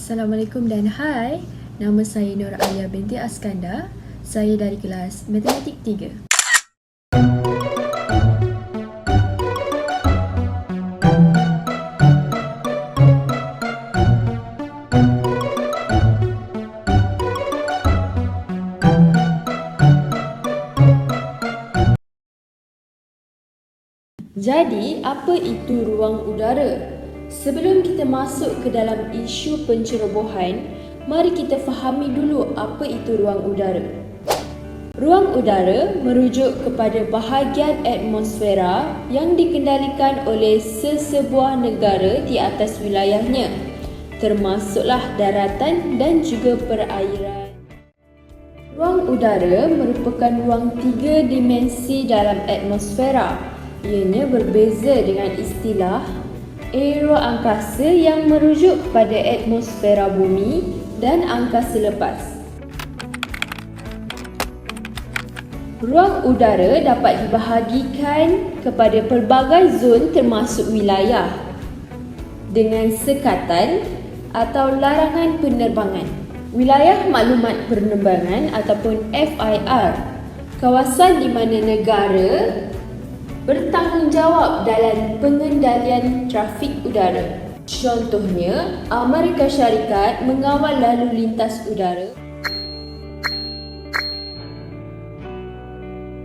Assalamualaikum dan hai. Nama saya Nur Alia binti Askandar. Saya dari kelas Matematik 3. Jadi, apa itu ruang udara? Sebelum kita masuk ke dalam isu pencerobohan, mari kita fahami dulu apa itu ruang udara. Ruang udara merujuk kepada bahagian atmosfera yang dikendalikan oleh sesebuah negara di atas wilayahnya, termasuklah daratan dan juga perairan. Ruang udara merupakan ruang tiga dimensi dalam atmosfera. Ianya berbeza dengan istilah aeroangkasa yang merujuk kepada atmosfera bumi dan angkasa lepas. Ruang udara dapat dibahagikan kepada pelbagai zon termasuk wilayah dengan sekatan atau larangan penerbangan. Wilayah maklumat penerbangan ataupun FIR, kawasan di mana negara bertanggungjawab dalam pengendalian trafik udara. Contohnya, Amerika Syarikat mengawal lalu lintas udara.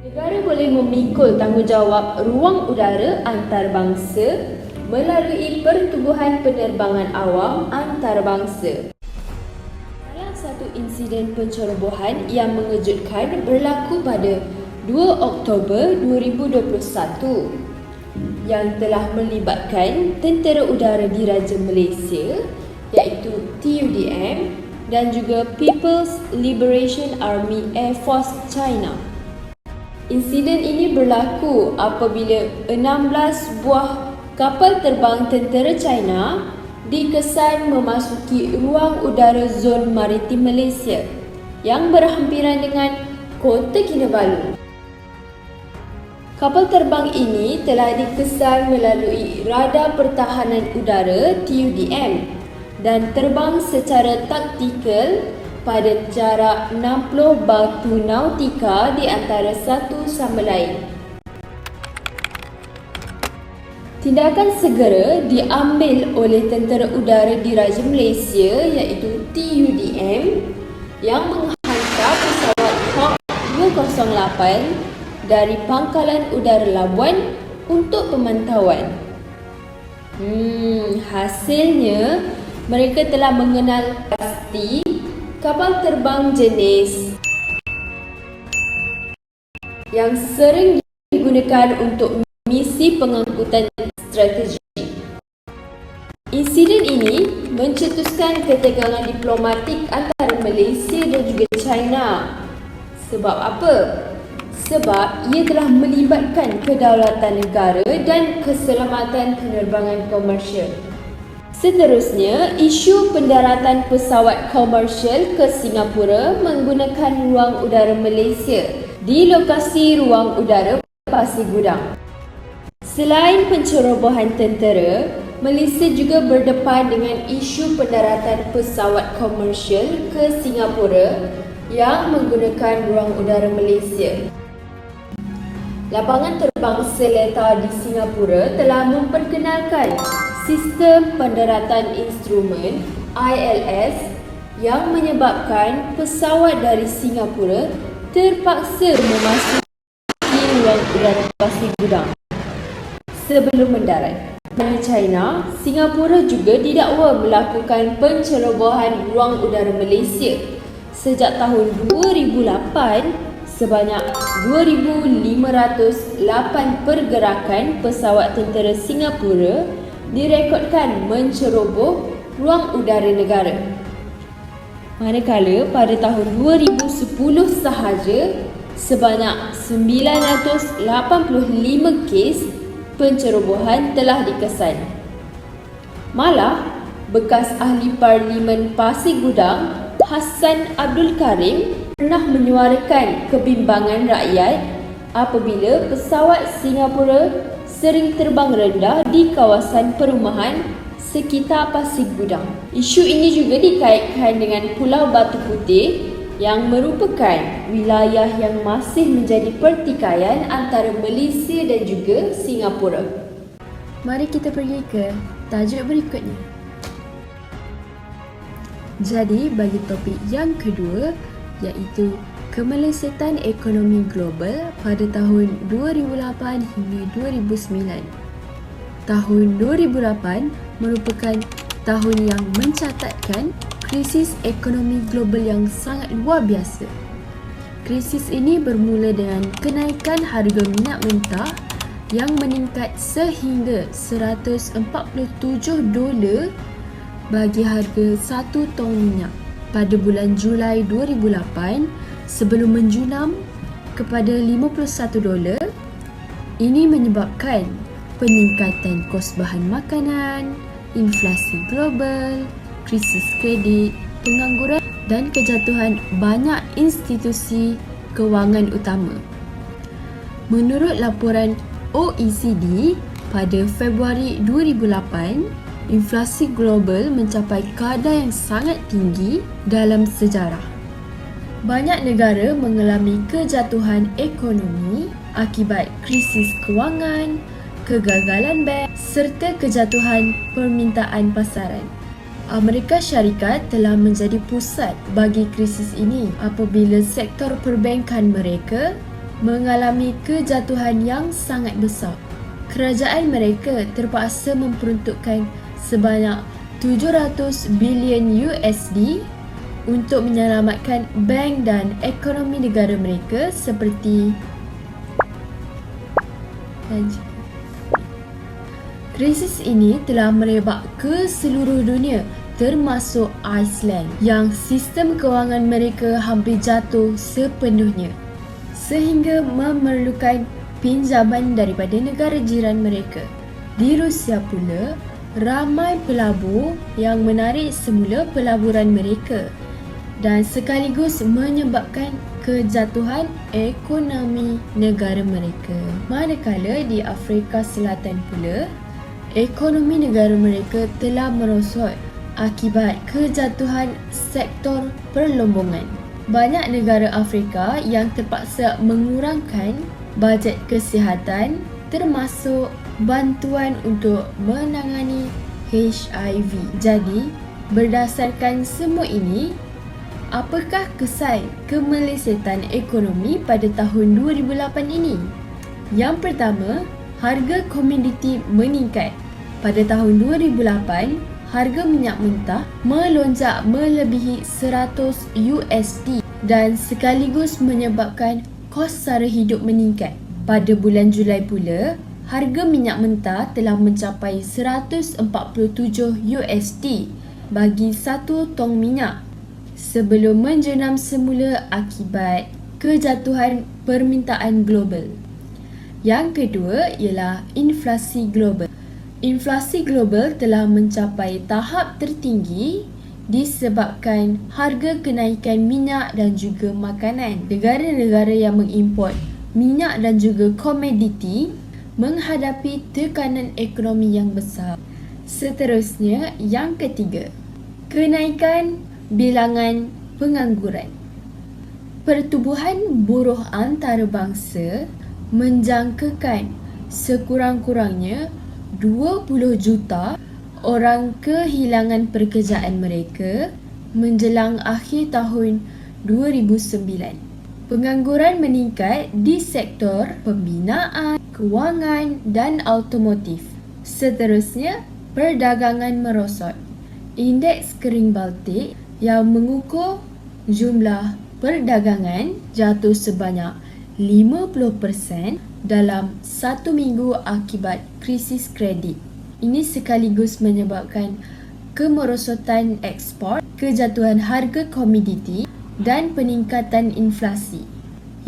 Negara boleh memikul tanggungjawab ruang udara antarabangsa melalui pertubuhan penerbangan awam antarabangsa. Salah satu insiden pencerobohan yang mengejutkan berlaku pada 2 Oktober 2021 yang telah melibatkan Tentera Udara Diraja Malaysia iaitu TUDM dan juga People's Liberation Army Air Force China. Insiden ini berlaku apabila 16 buah kapal terbang tentera China dikesan memasuki ruang udara zon maritim Malaysia yang berhampiran dengan Kota Kinabalu. Kapal terbang ini telah dikesan melalui Radar Pertahanan Udara TUDM dan terbang secara taktikal pada jarak 60 batu nautika di antara satu sama lain. Tindakan segera diambil oleh Tentera Udara Diraja Malaysia iaitu TUDM yang menghantar pesawat Hawk 208 dari Pangkalan Udara Labuan untuk pemantauan. Hmm, hasilnya mereka telah mengenal pasti kapal terbang jenis yang sering digunakan untuk misi pengangkutan strategi. Insiden ini mencetuskan ketegangan diplomatik antara Malaysia dan juga China. Sebab apa? Sebab ia telah melibatkan kedaulatan negara dan keselamatan penerbangan komersial. Seterusnya, isu pendaratan pesawat komersial ke Singapura menggunakan ruang udara Malaysia di lokasi ruang udara Pasir Gudang. Selain pencerobohan tentera, Malaysia juga berdepan dengan isu pendaratan pesawat komersial ke Singapura yang menggunakan ruang udara Malaysia. Lapangan terbang Seletar di Singapura telah memperkenalkan sistem pendaratan instrumen ILS yang menyebabkan pesawat dari Singapura terpaksa memasuki ruang Pasir Gudang sebelum mendarat. Dari China, Singapura juga didakwa melakukan pencerobohan ruang udara Malaysia sejak tahun 2008 sebanyak 2,508 pergerakan pesawat tentera Singapura direkodkan menceroboh ruang udara negara. Manakala pada tahun 2010 sahaja sebanyak 985 kes pencerobohan telah dikesan. Malah, bekas ahli Parlimen Pasir Gudang Hassan Abdul Karim pernah menyuarakan kebimbangan rakyat apabila pesawat Singapura sering terbang rendah di kawasan perumahan sekitar Pasir Gudang. Isu ini juga dikaitkan dengan Pulau Batu Putih yang merupakan wilayah yang masih menjadi pertikaian antara Malaysia dan juga Singapura. Mari kita pergi ke tajuk berikutnya. Jadi bagi topik yang kedua iaitu kemelesetan ekonomi global pada tahun 2008 hingga 2009 tahun 2008 merupakan tahun yang mencatatkan krisis ekonomi global yang sangat luar biasa. Krisis ini bermula dengan kenaikan harga minyak mentah yang meningkat sehingga 147 dolar bagi harga 1 tong minyak pada bulan Julai 2008 sebelum menjunam kepada 51 dolar. Ini menyebabkan peningkatan kos bahan makanan, inflasi global, krisis kredit, pengangguran dan kejatuhan banyak institusi kewangan utama. Menurut laporan OECD pada Februari 2008, inflasi global mencapai kadar yang sangat tinggi dalam sejarah. Banyak negara mengalami kejatuhan ekonomi akibat krisis kewangan, kegagalan bank serta kejatuhan permintaan pasaran. Amerika Syarikat telah menjadi pusat bagi krisis ini apabila sektor perbankan mereka mengalami kejatuhan yang sangat besar. Kerajaan mereka terpaksa memperuntukkan sebanyak 700 bilion USD untuk menyelamatkan bank dan ekonomi negara mereka seperti Krisis ini telah merebak ke seluruh dunia termasuk Iceland yang sistem kewangan mereka hampir jatuh sepenuhnya sehingga memerlukan pinjaman daripada negara jiran mereka. Di Rusia pula, ramai pelabur yang menarik semula pelaburan mereka dan sekaligus menyebabkan kejatuhan ekonomi negara mereka. Manakala di Afrika Selatan pula, ekonomi negara mereka telah merosot akibat kejatuhan sektor perlombongan. Banyak negara Afrika yang terpaksa mengurangkan bajet kesihatan termasuk bantuan untuk menangani HIV. Jadi, berdasarkan semua ini, apakah kesan kemelesetan ekonomi pada tahun 2008 ini? Yang pertama, harga komoditi meningkat. Pada tahun 2008, harga minyak mentah melonjak melebihi 100 USD dan sekaligus menyebabkan kos sara hidup meningkat. Pada bulan Julai pula, harga minyak mentah telah mencapai 147 USD bagi satu tong minyak sebelum menjenam semula akibat kejatuhan permintaan global. Yang kedua ialah inflasi global. Inflasi global telah mencapai tahap tertinggi disebabkan harga kenaikan minyak dan juga makanan. Negara-negara yang mengimport minyak dan juga komoditi menghadapi tekanan ekonomi yang besar. Seterusnya, yang ketiga, kenaikan bilangan pengangguran. Pertubuhan buruh antarabangsa menjangkakan sekurang-kurangnya 20 juta orang kehilangan pekerjaan mereka menjelang akhir tahun 2009. Pengangguran meningkat di sektor pembinaan, kewangan dan automotif. Seterusnya, perdagangan merosot. Indeks kering Baltik yang mengukur jumlah perdagangan jatuh sebanyak 50% dalam satu minggu akibat krisis kredit. Ini sekaligus menyebabkan kemerosotan ekspor, kejatuhan harga komoditi dan peningkatan inflasi.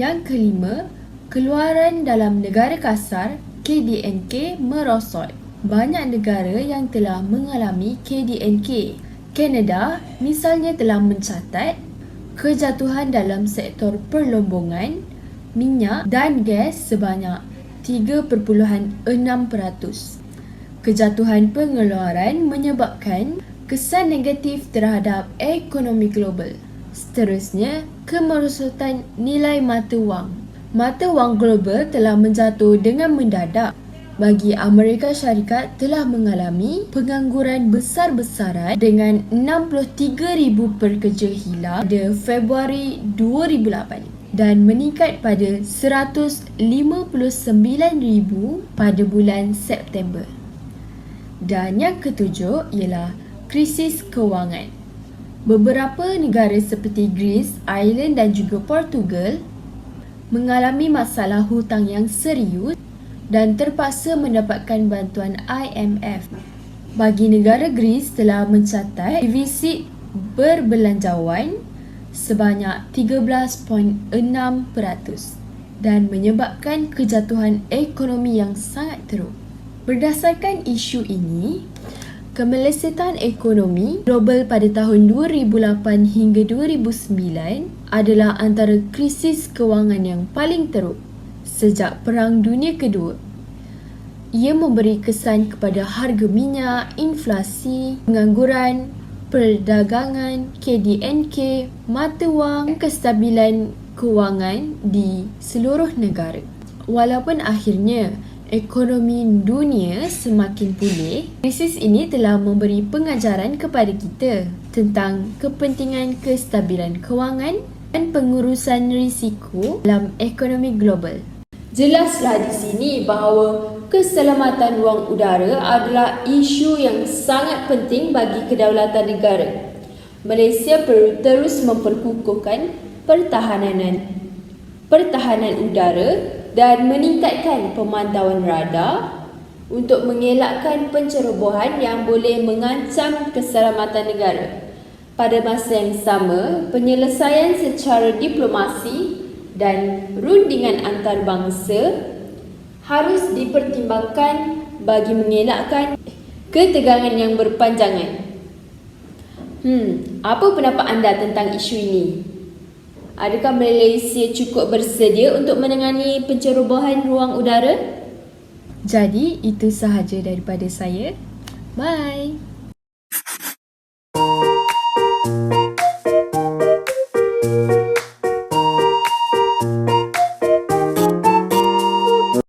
Yang kelima, keluaran dalam negara kasar KDNK merosot. Banyak negara yang telah mengalami KDNK. Kanada misalnya telah mencatat kejatuhan dalam sektor perlombongan minyak dan gas sebanyak 3.6%. Kejatuhan pengeluaran menyebabkan kesan negatif terhadap ekonomi global. Seterusnya, kemerosotan nilai mata wang. Mata wang global telah menjatuh dengan mendadak bagi Amerika Syarikat telah mengalami pengangguran besar-besaran dengan 63,000 pekerja hilang pada Februari 2008 dan meningkat pada 159,000 pada bulan September. Dan yang ketujuh ialah krisis kewangan. Beberapa negara seperti Greece, Ireland dan juga Portugal mengalami masalah hutang yang serius dan terpaksa mendapatkan bantuan IMF. Bagi negara Greece telah mencatat defisit berbelanjawan sebanyak 13.6% dan menyebabkan kejatuhan ekonomi yang sangat teruk. Berdasarkan isu ini, kemelesetan ekonomi global pada tahun 2008 hingga 2009 adalah antara krisis kewangan yang paling teruk sejak Perang Dunia Kedua. Ia memberi kesan kepada harga minyak, inflasi, pengangguran, perdagangan, KDNK, mata wang, kestabilan kewangan di seluruh negara. Walaupun akhirnya ekonomi dunia semakin pulih, krisis ini telah memberi pengajaran kepada kita tentang kepentingan kestabilan kewangan dan pengurusan risiko dalam ekonomi global. Jelaslah di sini bahawa keselamatan ruang udara adalah isu yang sangat penting bagi kedaulatan negara. Malaysia perlu terus memperkukuhkan pertahanan pertahanan udara dan meningkatkan pemantauan radar untuk mengelakkan pencerobohan yang boleh mengancam keselamatan negara. Pada masa yang sama, penyelesaian secara diplomasi dan rundingan antarabangsa harus dipertimbangkan bagi mengelakkan ketegangan yang berpanjangan. Hmm, apa pendapat anda tentang isu ini? Adakah Malaysia cukup bersedia untuk menangani pencerobohan ruang udara? Jadi, itu sahaja daripada saya. Bye!